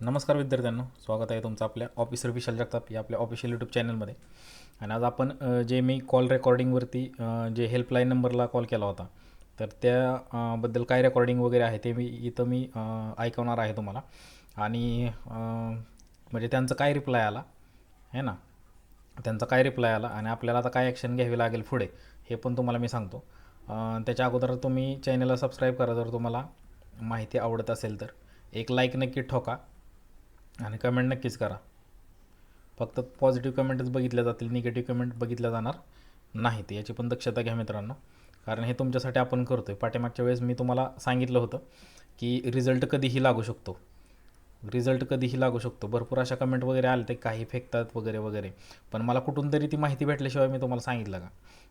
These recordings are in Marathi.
नमस्कार विद्यार्थ्यांनो स्वागत आहे तुमचं आपल्या ऑफिसर विशाल जगताप या आपल्या ऑफिशियल यूट्यूब चॅनलमध्ये आणि आज आपण जे मी कॉल रेकॉर्डिंगवरती जे हेल्पलाईन नंबरला कॉल केला होता तर त्याबद्दल काय रेकॉर्डिंग वगैरे आहे ते मी इथं मी ऐकवणार आहे तुम्हाला. आणि म्हणजे त्यांचं काय रिप्लाय आला है ना? त्यांचा काय रिप्लाय आला आणि आपल्याला आता काय ॲक्शन घ्यावी लागेल पुढे हे पण तुम्हाला मी सांगतो. त्याच्या अगोदर तुम्ही चॅनलला सबस्क्राईब करा जर तुम्हाला माहिती आवडत असेल तर. एक लाईक नक्की ठोका. आणि कमेंट नक्कीच करा. फक्त पॉझिटिव्ह कमेंटच बघितल्या जातील निगेटिव्ह कमेंट बघितल्या जाणार नाहीत याची पण दक्षता घ्या मित्रांनो. कारण हे तुमच्यासाठी आपण करतो आहे पाठीमागच्या वेळेस मी तुम्हाला सांगितलं होतं की रिझल्ट कधीही लागू शकतो. रिझल्ट कधीही लागू शकतो. भरपूर अशा कमेंट वगैरे आले ते काही फेकतात वगैरे वगैरे. पण मला कुठून तरी ती माहिती भेटल्याशिवाय मी तुम्हाला सांगितलं का?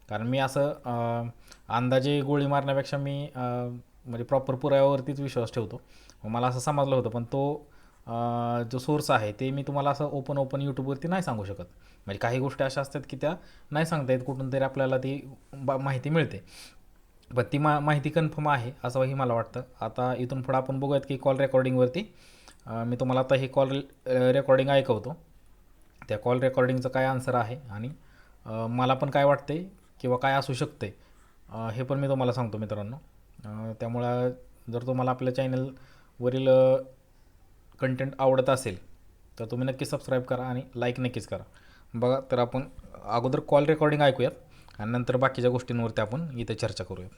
कारण मी असं अंदाजे गोळी मारण्यापेक्षा मी म्हणजे प्रॉपर पुराव्यावरतीच विश्वास ठेवतो. मला असं समजलं होतं पण तो जो सोर्स आहे ते मी तुम्हाला असं ओपन ओपन यूट्यूबवरती नाही सांगू शकत. म्हणजे काही गोष्टी अशा असतात की त्या नाही सांगता येत कुठून तरी आपल्याला ती बा माहिती मिळते. पण ती मा माहिती कन्फर्म आहे असंही मला वाटतं. आता इथून पुढं आपण बघूयात की कॉल रेकॉर्डिंगवरती मी तुम्हाला आता हे कॉल रेकॉर्डिंग ऐकवतो. त्या कॉल रेकॉर्डिंगचं काय आन्सर आहे आणि मला पण काय वाटते किंवा काय असू शकते हे पण मी तुम्हाला सांगतो मित्रांनो. त्यामुळं जर तुम्हाला आपल्या चॅनलवरील कंटेंट आवडत असेल तर तुम्ही नक्की सबस्क्राईब करा आणि लाईक नक्कीच करा. बघा तर आपण अगोदर कॉल रेकॉर्डिंग ऐकूयात आणि नंतर बाकीच्या गोष्टींवरती आपण इथे चर्चा करूयात.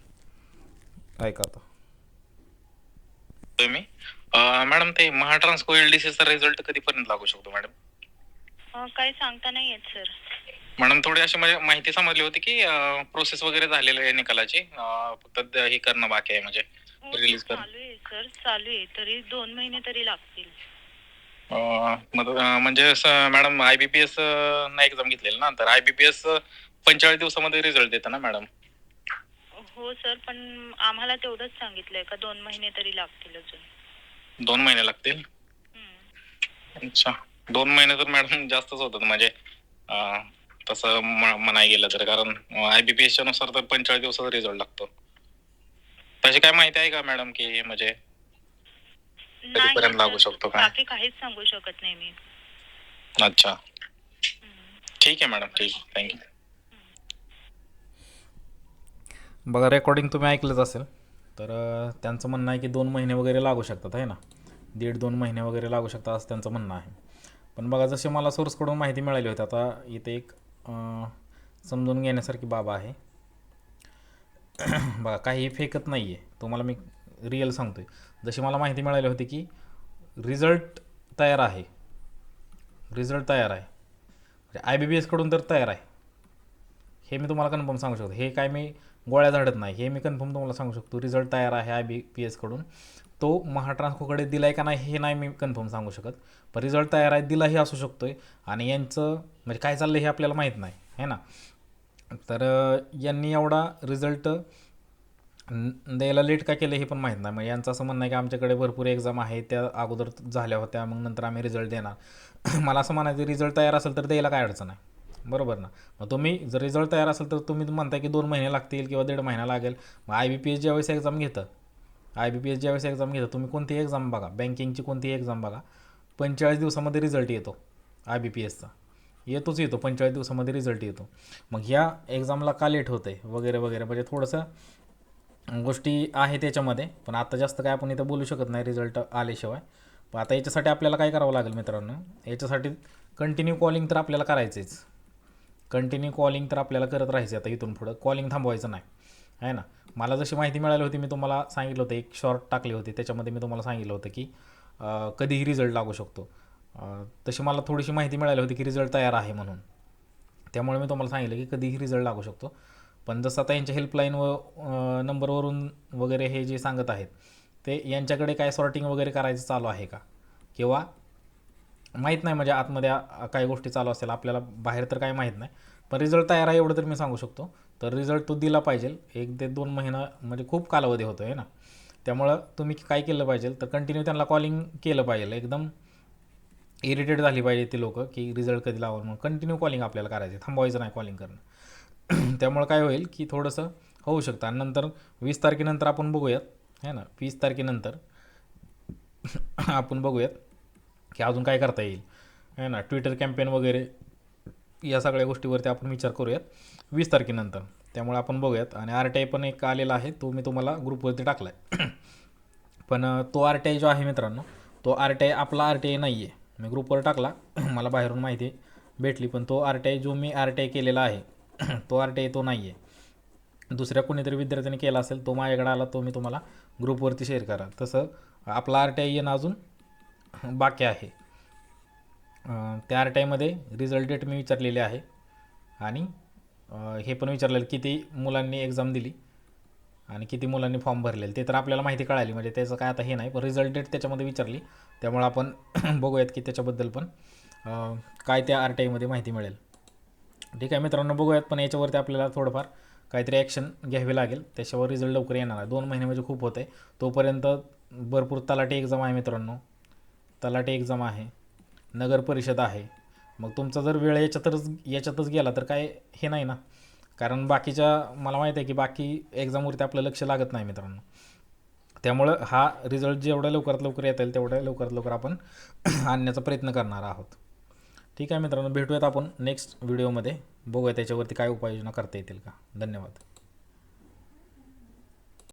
ऐका आता. तुम्ही? अं, मॅडम ते महाट्रान्सको एलडीसीचा रिझल्ट कधीपर्यंत लागू शकतो मॅडम? काही सांगता नाही येत सर. मॅडम थोडी अशी म्हणजे माहिती समजली होती की प्रोसेस वगैरे झालेली आहे निकालाची. फक्त हे करणं बाकी आहे म्हणजे. हो, Release कर. चालू आहे. तरी दोन महिने तरी लागतील. अं, मग, अं, म्हणजे मॅडम आयबीपीएस नाही एक्झाम घेतलेली ना? तर आयबीपीएस पंचेचाळीस दिवसामध्ये रिझल्ट देतं ना मॅडम? हो सर पण आम्हाला तेवढंच सांगितलंय का दोन महिने तरी लागतील अजून. दोन महिने लागतील? हम्म. अच्छा. दोन महिने तर मॅडम जास्तच होतात म्हणजे अं, तसं म्हणाय गेलं तर. कारण आयबीपीएसच्या नुसार तर पंचेचाळीस दिवसाचा रिझल्ट लागतो. तशी काय माहिती आहे का मॅडम की म्हणजे नाही लागू शकतो काय? बाकी काहीच सांगू शकत नाही मी. अच्छा. ठीक आहे मॅडम ठीक थँक्यू बघा रेकॉर्डिंग तुम्ही ऐकलंच असेल तर अं, त्यांचं म्हणणं आहे की दोन महिने वगैरे लागू शकतात आहे ना? दीड दोन महिने वगैरे लागू शकतात असं त्यांचं म्हणणं आहे. पण बघा जशी मला सोर्सकडून माहिती मिळाली होती आता इथे एक अं, समजून घेण्यासारखी बाब आहे. बघा काही फेकत नाही आहे तुम्हाला मी रिअल सांगतो आहे जशी मला माहिती मिळाली होती की रिझल्ट तयार आहे. रिझल्ट तयार आहे. म्हणजे आय बी बी एसकडून तर तयार आहे. हे मी तुम्हाला कन्फर्म सांगू शकतो. हे काय मी गोळ्या झाडत नाही. हे मी कन्फर्म तुम्हाला सांगू शकतो. रिझल्ट तयार आहे आय बी पी एसकडून तो महाट्रान्सकोकडे दिला आहे का नाही हे नाही मी कन्फर्म सांगू शकत. पण रिझल्ट तयार आहे दिलाही असू शकतो आहे आणि यांचं म्हणजे काय चाललं हे आपल्याला माहीत नाही. है ना? तर यांनी एवढा रिझल्ट द्यायला लेट का केलं हे पण माहीत नाही. मग यांचं असं म्हणणं आहे की आमच्याकडे भरपूर एक्झाम आहे त्या अगोदर झाल्या होत्या मग नंतर आम्ही रिझल्ट देणार. मला असं म्हणायचं रिझल्ट तयार असेल तर द्यायला काय अडचण आहे? बरोबर ना? मग तुम्ही जर रिझल्ट तयार असेल तर तुम्ही म्हणताय की दोन महिने लागतील किंवा दीड महिना लागेल. मग आय बी पी एस ज्यावेळेस एक्झाम घेतं आय बी पी एस ज्यावेळेस एक्झाम घेतं तुम्ही कोणतीही एक्झाम बघा. बँकिंगची कोणतीही एक्झाम बघा. पंचेचाळीस दिवसामध्ये रिझल्ट येतो आय बी पी एसचा येतोच येतो पंचेचाळीस दिवसामध्ये रिझल्ट येतो. मग ह्या एक्झामला का लेट होतं आहे वगैरे वगैरे. म्हणजे थोडंसं गोष्टी आहे त्याच्यामध्ये पण आता जास्त काय आपण इथं बोलू शकत नाही रिझल्ट आल्याशिवाय. पण आता याच्यासाठी आपल्याला काय करावं लागेल मित्रांनो? याच्यासाठी कंटिन्यू कॉलिंग तर आपल्याला करायचंच. कंटिन्यू कॉलिंग तर आपल्याला करत राहायचं आता इथून पुढं. कॉलिंग थांबवायचं नाही. आहे ना? मला जशी माहिती मिळाली होती मी तुम्हाला सांगितलं होतं एक शॉर्ट टाकले होते. त्याच्यामध्ये मी तुम्हाला सांगितलं होतं की कधीही रिझल्ट लागू शकतो. तशी मला थोडीशी माहिती मिळाली होती की रिझल्ट तयार आहे म्हणून. त्यामुळे मी तुम्हाला सांगितलं की कधीही रिझल्ट लागू शकतो. पण जसं आता यांच्या हेल्पलाईन व नंबरवरून वगैरे हे जे सांगत आहेत ते यांच्याकडे काय सॉर्टिंग वगैरे करायचं चालू आहे का? किंवा माहीत नाही म्हणजे आतमध्ये काही गोष्टी चालू असेल आपल्याला बाहेर तर काही माहीत नाही. पण रिझल्ट तयार आहे एवढं तर मी सांगू शकतो. तर रिझल्ट तो दिला पाहिजे. एक ते दोन महिना म्हणजे खूप कालावधी होतो आहे ना? त्यामुळं तुम्ही काय केलं पाहिजे तर कंटिन्यू त्यांना कॉलिंग केलं पाहिजे. एकदम इरिटेट झाली पाहिजे ते लोक की रिझल्ट कधी लावून म्हणून. कंटिन्यू कॉलिंग आपल्याला करायचे. थांबवायचं नाही कॉलिंग करणं. त्यामुळं काय होईल की थोडंसं होऊ शकतं. आणि नंतर वीस तारखेनंतर आपण बघूयात. है ना? वीस तारखेनंतर आपण बघूयात की अजून काय करता येईल. आहे ना? ट्विटर कॅम्पेन वगैरे या सगळ्या गोष्टीवरती आपण विचार करूयात. वीस तारखेनंतर. त्यामुळे आपण बघूयात. आणि आर टी आय पण एक आलेला आहे. तो मी तुम्हाला ग्रुपवरती टाकला आहे पण तो आर टी आय जो आहे मित्रांनो तो आर टी आय आपला आर टी आय नाही आहे मी ग्रुपवर टाकला. मला बाहेरून माहिती भेटली पण तो आर टी आय जो मी आर टी आय केलेला आहे तो आर टी आय तो नाही आहे दुसऱ्या कोणीतरी विद्यार्थ्याने केला असेल तो माझ्याकडे आला तो मी तुम्हाला ग्रुपवरती शेअर करा तसं आपला आर टी आय येणं अजून बाकी आहे. त्या आर टी आयमध्ये रिझल्ट डेट मी विचारलेली आहे आणि हे पण विचारलेलं किती मुलांनी एक्झाम दिली. आणि किती मुलांनी फॉर्म भरलेले ते तर आपल्याला माहिती कळाली. म्हणजे त्याचं काय आता हे नाही पण रिझल्ट डेट त्याच्यामध्ये विचारली. त्यामुळे आपण बघूयात की त्याच्याबद्दल पण काय त्या आर टी आयमध्ये माहिती मिळेल. ठीक आहे मित्रांनो बघूयात पण याच्यावरती आपल्याला थोडंफार काहीतरी ॲक्शन घ्यावी लागेल. त्याच्यावर रिझल्ट लवकर येणार आहे. दोन महिने म्हणजे खूप होत आहे तोपर्यंत भरपूर तलाठी एक्झाम आहे मित्रांनो. तलाठी एक्झाम आहे. नगर परिषद आहे. मग तुमचा जर वेळ याच्यातच याच्यातच गेला तर काय हे नाही ना. कारण बाकीच्या मला माहीत आहे की बाकी एक्झामवरती आपलं लक्ष लागत नाही मित्रांनो. त्यामुळं हा रिझल्ट जेवढ्या लवकरात लवकर येता येईल तेवढ्या लवकरात लवकर आपण आणण्याचा प्रयत्न करणार आहोत. ठीक आहे मित्रांनो भेटूयात आपण नेक्स्ट व्हिडिओमध्ये बघूया त्याच्यावरती काय उपाययोजना करता येतील का. धन्यवाद.